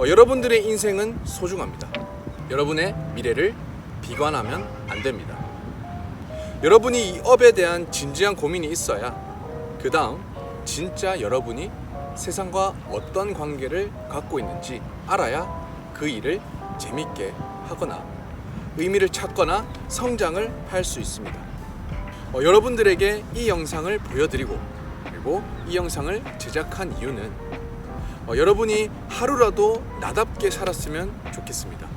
어, 여러분들의 인생은 소중합니다. 여러분의 미래를 비관하면 안 됩니다. 여러분이 이 업에 대한 진지한 고민이 있어야 그 다음 진짜 여러분이 세상과 어떤 관계를 갖고 있는지 알아야 그 일을 재밌게 하거나 의미를 찾거나 성장을 할 수 있습니다. 어, 여러분들에게 이 영상을 보여드리고 그리고 이 영상을 제작한 이유는 어, 여러분이 하루라도 나답게 살았으면 좋겠습니다.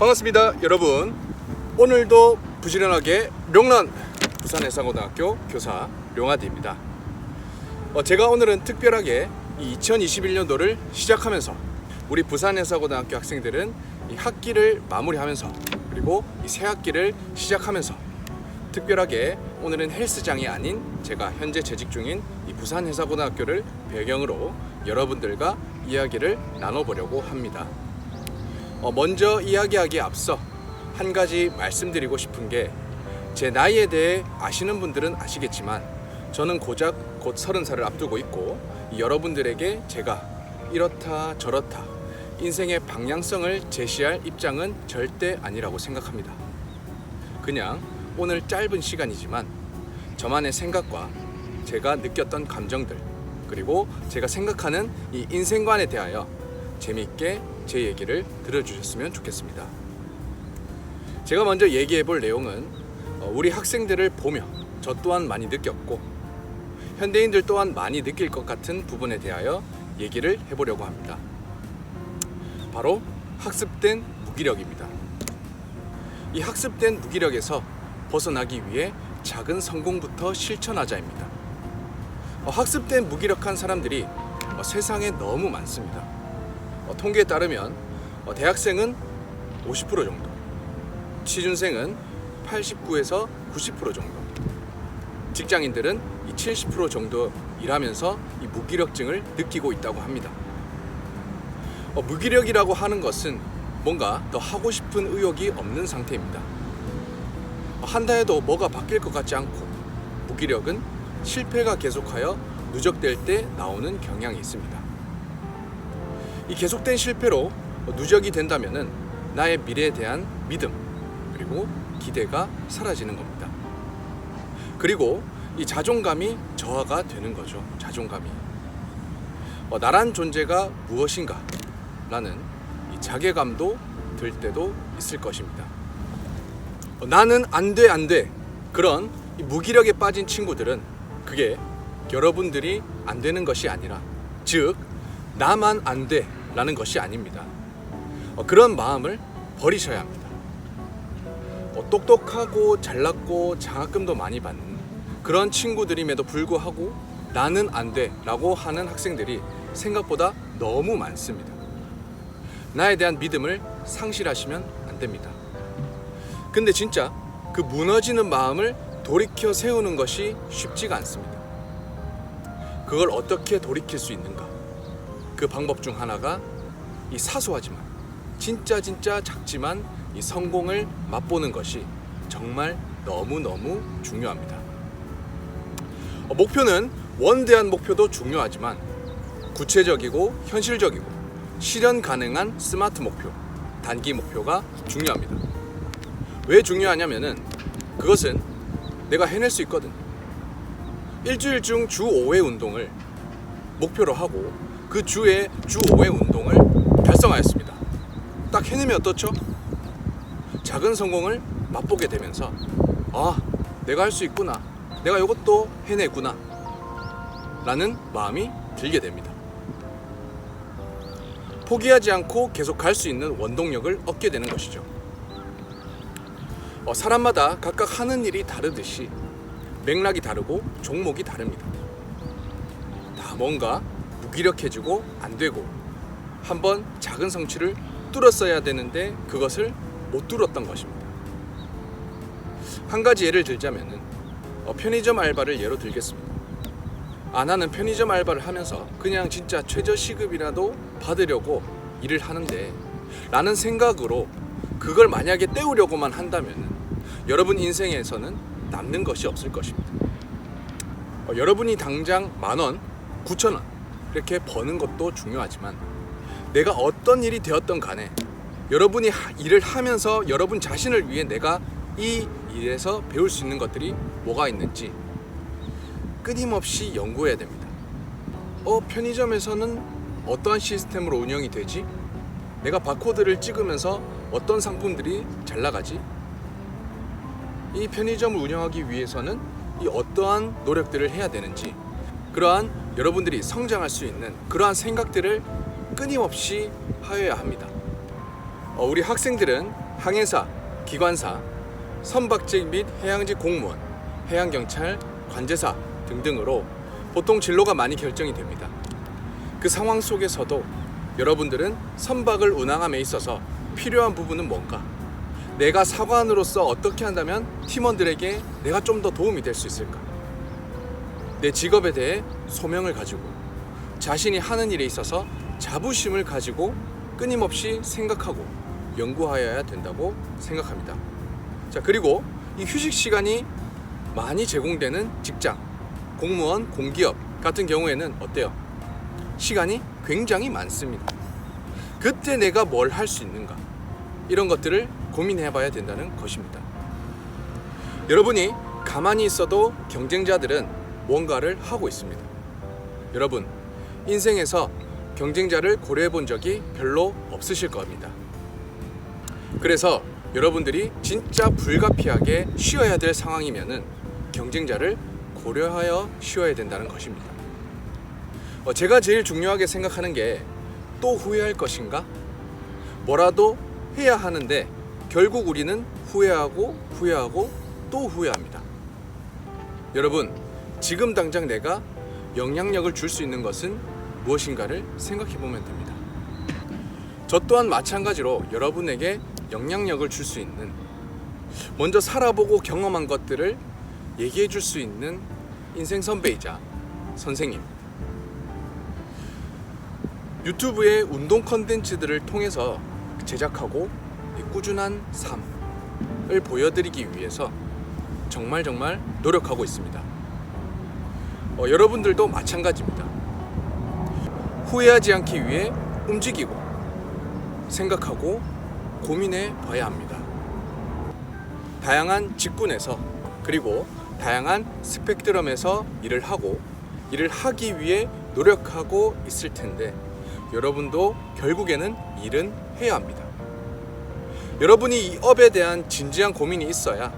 반갑습니다, 여러분. 오늘도 부지런하게 룡란 부산해상고등학교 교사 룡아디입니다. 어, 제가 오늘은 특별하게 이 2021년도를 시작하면서 우리 부산해사고등학교 학생들은 이 학기를 마무리하면서 그리고 이 새 학기를 시작하면서 특별하게 오늘은 헬스장이 아닌 제가 현재 재직 중인 이 부산해사고등학교를 배경으로 여러분들과 이야기를 나눠보려고 합니다. 어, 먼저 이야기하기에 앞서 한 가지 말씀드리고 싶은 게 제 나이에 대해 아시는 분들은 아시겠지만 저는 고작 곧 서른 살을 앞두고 있고 이 여러분들에게 제가 이렇다 저렇다 인생의 방향성을 제시할 입장은 절대 아니라고 생각합니다. 그냥 오늘 짧은 시간이지만 저만의 생각과 제가 느꼈던 감정들 그리고 제가 생각하는 이 인생관에 대하여 재미있게 제 얘기를 들어주셨으면 좋겠습니다. 제가 먼저 얘기해 볼 내용은 어, 우리 학생들을 보며 저 또한 많이 느꼈고 현대인들 또한 많이 느낄 것 같은 부분에 대하여 얘기를 해보려고 합니다. 바로 학습된 무기력입니다. 이 학습된 무기력에서 벗어나기 위해 작은 성공부터 실천하자입니다. 어, 학습된 무기력한 사람들이 어, 세상에 너무 많습니다. 어, 통계에 따르면 어, 대학생은 50% 정도, 취준생은 89에서 90% 정도, 직장인들은 이 70% 정도 일하면서 이 무기력증을 느끼고 있다고 합니다. 어, 무기력이라고 하는 것은 뭔가 더 하고 싶은 의욕이 없는 상태입니다. 어, 한다 해도 뭐가 바뀔 것 같지 않고 무기력은 실패가 계속하여 누적될 때 나오는 경향이 있습니다. 이 계속된 실패로 누적이 된다면은 나의 미래에 대한 믿음 그리고 기대가 사라지는 겁니다. 그리고 이 자존감이 저하가 되는 거죠. 자존감이. 어, 나란 존재가 무엇인가? 라는 이 자괴감도 들 때도 있을 것입니다. 어, 나는 안 돼, 안 돼. 그런 이 무기력에 빠진 친구들은 그게 여러분들이 안 되는 것이 아니라, 즉, 나만 안 돼. 라는 것이 아닙니다. 어, 그런 마음을 버리셔야 합니다. 어, 똑똑하고 잘났고 장학금도 많이 받는 그런 친구들임에도 불구하고 나는 안 돼 라고 하는 학생들이 생각보다 너무 많습니다. 나에 대한 믿음을 상실하시면 안 됩니다. 근데 진짜 그 무너지는 마음을 돌이켜 세우는 것이 쉽지가 않습니다. 그걸 어떻게 돌이킬 수 있는가? 그 방법 중 하나가 이 사소하지만 진짜 진짜 작지만 이 성공을 맛보는 것이 정말 너무너무 중요합니다. 어, 목표는 원대한 목표도 중요하지만 구체적이고 현실적이고 실현 가능한 스마트 목표, 단기 목표가 중요합니다. 왜 중요하냐면은 그것은 내가 해낼 수 있거든. 일주일 중 주 5회 운동을 목표로 하고 그 주에 주 5회 운동을 달성하였습니다. 딱 해내면 어떻죠? 작은 성공을 맛보게 되면서 아 내가 할 수 있구나 내가 이것도 해내구나. 라는 마음이 들게 됩니다. 포기하지 않고 계속 갈 수 있는 원동력을 얻게 되는 것이죠. 어, 사람마다 각각 하는 일이 다르듯이 맥락이 다르고 종목이 다릅니다. 다 뭔가 무기력해지고 안 되고 한번 작은 성취를 뚫었어야 되는데 그것을 못 뚫었던 것입니다. 한 가지 예를 들자면은 어, 편의점 알바를 예로 들겠습니다. 아 나는 편의점 알바를 하면서 그냥 진짜 최저 시급이라도 받으려고 일을 하는데 라는 생각으로 그걸 만약에 때우려고만 한다면 여러분 인생에서는 남는 것이 없을 것입니다. 어, 여러분이 당장 만 원, 구천 원 이렇게 버는 것도 중요하지만 내가 어떤 일이 되었던 간에 여러분이 하- 일을 하면서 여러분 자신을 위해 내가 이 일에서 배울 수 있는 것들이 뭐가 있는지 끊임없이 연구해야 됩니다. 어, 편의점에서는 어떠한 시스템으로 운영이 되지? 내가 바코드를 찍으면서 어떤 상품들이 잘 나가지? 이 편의점을 운영하기 위해서는 이 어떠한 노력들을 해야 되는지 그러한 여러분들이 성장할 수 있는 그러한 생각들을 끊임없이 하여야 합니다. 어, 우리 학생들은 항해사, 기관사, 선박직 및 해양직 공무원, 해양경찰, 관제사 등등으로 보통 진로가 많이 결정이 됩니다. 그 상황 속에서도 여러분들은 선박을 운항함에 있어서 필요한 부분은 뭔가? 내가 사관으로서 어떻게 한다면 팀원들에게 내가 좀 더 도움이 될 수 있을까? 내 직업에 대해 소명을 가지고 자신이 하는 일에 있어서 자부심을 가지고 끊임없이 생각하고 연구하여야 된다고 생각합니다. 자, 그리고 이 휴식 시간이 많이 제공되는 직장, 공무원, 공기업 같은 경우에는 어때요? 시간이 굉장히 많습니다. 그때 내가 뭘 할 수 있는가? 이런 것들을 고민해 봐야 된다는 것입니다. 여러분이 가만히 있어도 경쟁자들은 뭔가를 하고 있습니다. 여러분, 인생에서 경쟁자를 고려해 본 적이 별로 없으실 겁니다. 그래서 여러분들이 진짜 불가피하게 쉬어야 될 상황이면은 경쟁자를 고려하여 쉬어야 된다는 것입니다. 어, 제가 제일 중요하게 생각하는 게 또 후회할 것인가? 뭐라도 해야 하는데 결국 우리는 후회하고 후회하고 또 후회합니다. 여러분, 지금 당장 내가 영향력을 줄 수 있는 것은 무엇인가를 생각해 보면 됩니다. 저 또한 마찬가지로 여러분에게 영향력을 줄 수 있는 먼저 살아보고 경험한 것들을 얘기해 줄 수 있는 인생 선배이자 선생님. 유튜브의 운동 컨텐츠들을 통해서 제작하고 이 꾸준한 삶을 보여드리기 위해서 정말 정말 노력하고 있습니다. 어, 여러분들도 마찬가지입니다. 후회하지 않기 위해 움직이고 생각하고 고민해 봐야 합니다. 다양한 직군에서 그리고 다양한 스펙트럼에서 일을 하고 일을 하기 위해 노력하고 있을 텐데 여러분도 결국에는 일은 해야 합니다. 여러분이 이 업에 대한 진지한 고민이 있어야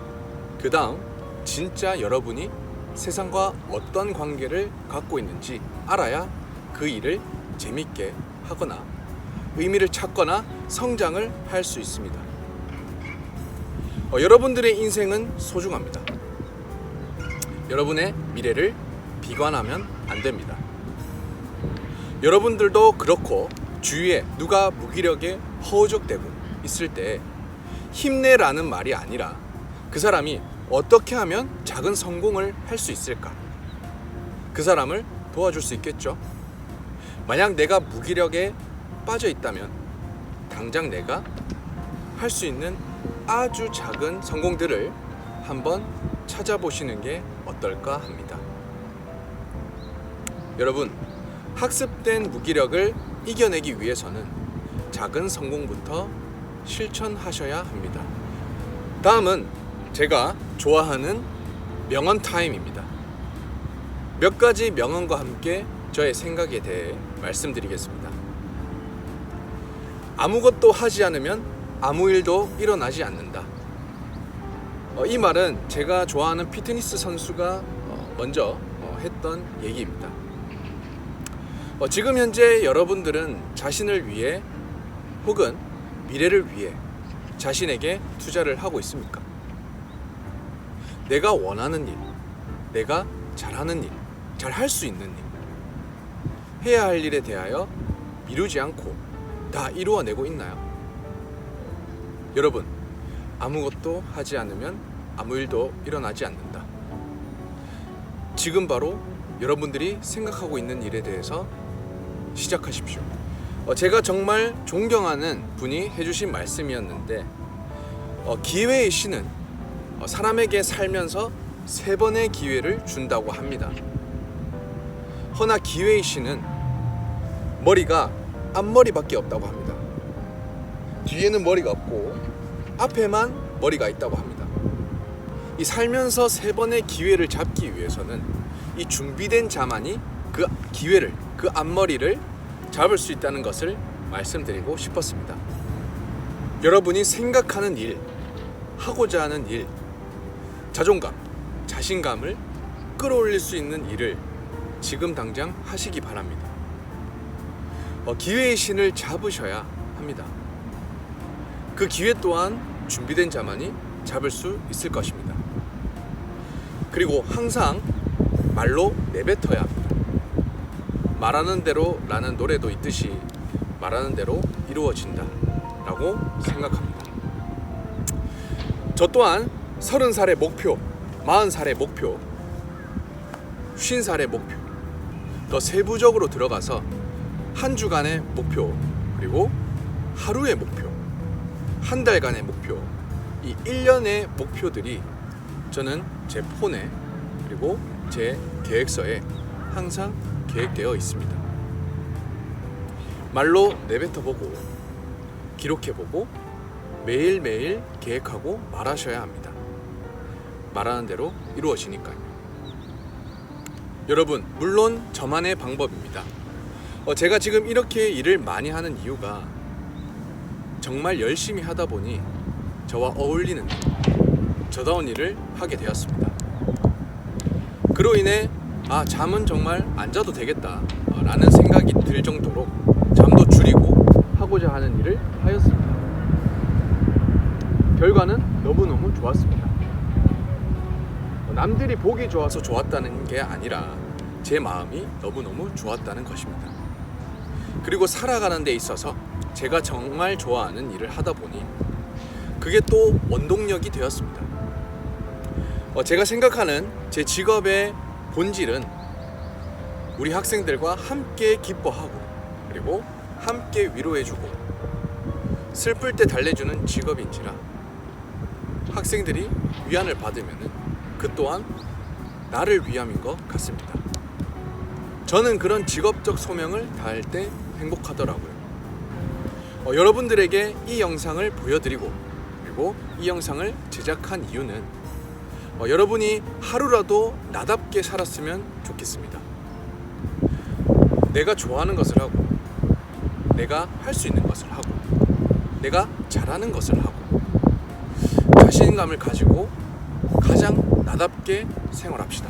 그 다음 진짜 여러분이 세상과 어떤 관계를 갖고 있는지 알아야 그 일을 재밌게 하거나 의미를 찾거나 성장을 할 수 있습니다. 어, 여러분들의 인생은 소중합니다. 여러분의 미래를 비관하면 안 됩니다. 여러분들도 그렇고 주위에 누가 무기력에 허우적대고 있을 때 힘내라는 말이 아니라 그 사람이 어떻게 하면 작은 성공을 할 수 있을까? 그 사람을 도와줄 수 있겠죠? 만약 내가 무기력에 빠져 있다면 당장 내가 할 수 있는 아주 작은 성공들을 한번 찾아보시는 게 어떨까 합니다. 여러분, 학습된 무기력을 이겨내기 위해서는 작은 성공부터 실천하셔야 합니다. 다음은 제가 좋아하는 명언 타임입니다. 몇 가지 명언과 함께 저의 생각에 대해 말씀드리겠습니다. 아무것도 하지 않으면 아무 일도 일어나지 않는다. 어, 이 말은 제가 좋아하는 피트니스 선수가 어, 먼저 어, 했던 얘기입니다. 어, 지금 현재 여러분들은 자신을 위해 혹은 미래를 위해 자신에게 투자를 하고 있습니까? 내가 원하는 일, 내가 잘하는 일, 잘 할 수 있는 일, 해야 할 일에 대하여 미루지 않고 다 이루어내고 있나요? 여러분, 아무것도 하지 않으면 아무 일도 일어나지 않는다. 지금 바로 여러분들이 생각하고 있는 일에 대해서 시작하십시오. 어, 제가 정말 존경하는 분이 해주신 말씀이었는데 어, 기회의 신은 어, 사람에게 살면서 세 번의 기회를 준다고 합니다. 허나 기회의 신은 머리가 앞머리밖에 없다고 합니다. 뒤에는 머리가 없고 앞에만 머리가 있다고 합니다. 이 살면서 세 번의 기회를 잡기 위해서는 이 준비된 자만이 그 기회를 그 앞머리를 잡을 수 있다는 것을 말씀드리고 싶었습니다. 여러분이 생각하는 일, 하고자 하는 일, 자존감, 자신감을 끌어올릴 수 있는 일을 지금 당장 하시기 바랍니다. 어, 기회의 신을 잡으셔야 합니다. 그 기회 또한 준비된 자만이 잡을 수 있을 것입니다. 그리고 항상 말로 내뱉어야 합니다. 말하는 대로 라는 노래도 있듯이 말하는 대로 이루어진다 라고 생각합니다. 저 또한 30살의 목표, 40살의 목표, 50살의 목표 더 세부적으로 들어가서 한 주간의 목표 그리고 하루의 목표 한 달간의 목표 이 1년의 목표들이 저는 제 폰에 그리고 제 계획서에 항상 계획되어 있습니다. 말로 내뱉어보고 기록해보고 매일매일 계획하고 말하셔야 합니다. 말하는 대로 이루어지니까요. 여러분, 물론 저만의 방법입니다. 어, 제가 지금 이렇게 일을 많이 하는 이유가 정말 열심히 하다 보니 저와 어울리는 저다운 일을 하게 되었습니다. 그로 인해 아 잠은 정말 안 자도 되겠다 어, 라는 생각이 들 정도로 잠도 줄이고 하고자 하는 일을 하였습니다. 결과는 너무너무 좋았습니다. 어, 남들이 보기 좋아서 좋았다는 게 아니라 제 마음이 너무너무 좋았다는 것입니다. 그리고 살아가는 데 있어서 제가 정말 좋아하는 일을 하다 보니 그게 또 원동력이 되었습니다. 어, 제가 생각하는 제 직업의 본질은 우리 학생들과 함께 기뻐하고 그리고 함께 위로해주고 슬플 때 달래주는 직업인지라 학생들이 위안을 받으면 그 또한 나를 위함인 것 같습니다. 저는 그런 직업적 소명을 다할 때 행복하더라고요. 어, 여러분들에게 이 영상을 보여드리고 그리고 이 영상을 제작한 이유는 어, 여러분이 하루라도 나답게 살았으면 좋겠습니다. 내가 좋아하는 것을 하고 내가 할 수 있는 것을 하고 내가 잘하는 것을 하고 자신감을 가지고 가장 나답게 생활합시다.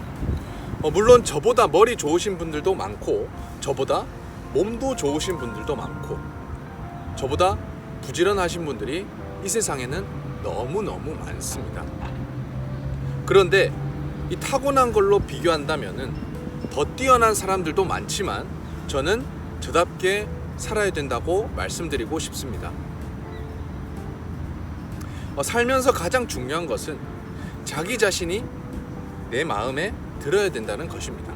어, 물론 저보다 머리 좋으신 분들도 많고 저보다 몸도 좋으신 분들도 많고 저보다 부지런하신 분들이 이 세상에는 너무너무 많습니다. 그런데 이 타고난 걸로 비교한다면은 더 뛰어난 사람들도 많지만 저는 저답게 살아야 된다고 말씀드리고 싶습니다. 어, 살면서 가장 중요한 것은 자기 자신이 내 마음에 들어야 된다는 것입니다.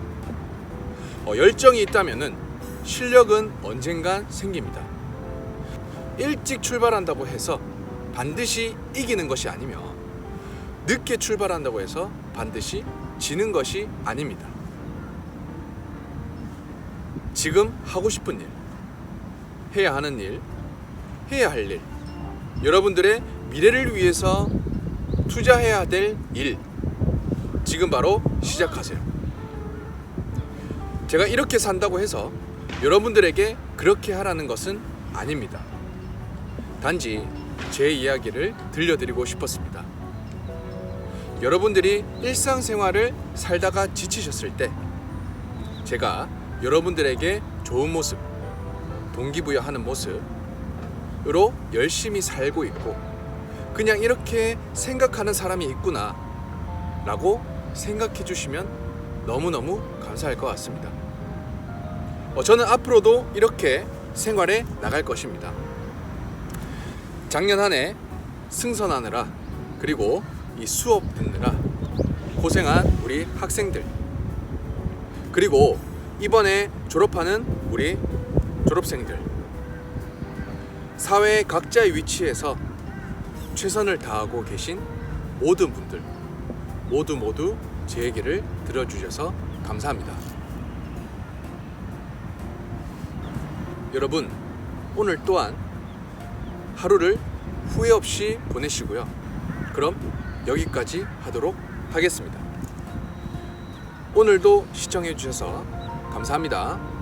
어, 열정이 있다면은 실력은 언젠간 생깁니다. 일찍 출발한다고 해서 반드시 이기는 것이 아니며 늦게 출발한다고 해서 반드시 지는 것이 아닙니다. 지금 하고 싶은 일, 해야 하는 일, 해야 할 일, 여러분들의 미래를 위해서 투자해야 될 일, 지금 바로 시작하세요. 제가 이렇게 산다고 해서 여러분들에게 그렇게 하라는 것은 아닙니다. 단지 제 이야기를 들려드리고 싶었습니다. 여러분들이 일상생활을 살다가 지치셨을 때 제가 여러분들에게 좋은 모습, 동기부여하는 모습으로 열심히 살고 있고 그냥 이렇게 생각하는 사람이 있구나 라고 생각해 주시면 너무너무 감사할 것 같습니다. 어, 저는 앞으로도 이렇게 생활해 나갈 것입니다. 작년 한 해 승선하느라 그리고 이 수업 듣느라 고생한 우리 학생들 그리고 이번에 졸업하는 우리 졸업생들 사회 각자의 위치에서 최선을 다하고 계신 모든 분들 모두 모두 제 얘기를 들어주셔서 감사합니다. 여러분 오늘 또한 하루를 후회 없이 보내시고요. 그럼 여기까지 하도록 하겠습니다. 오늘도 시청해 주셔서 감사합니다.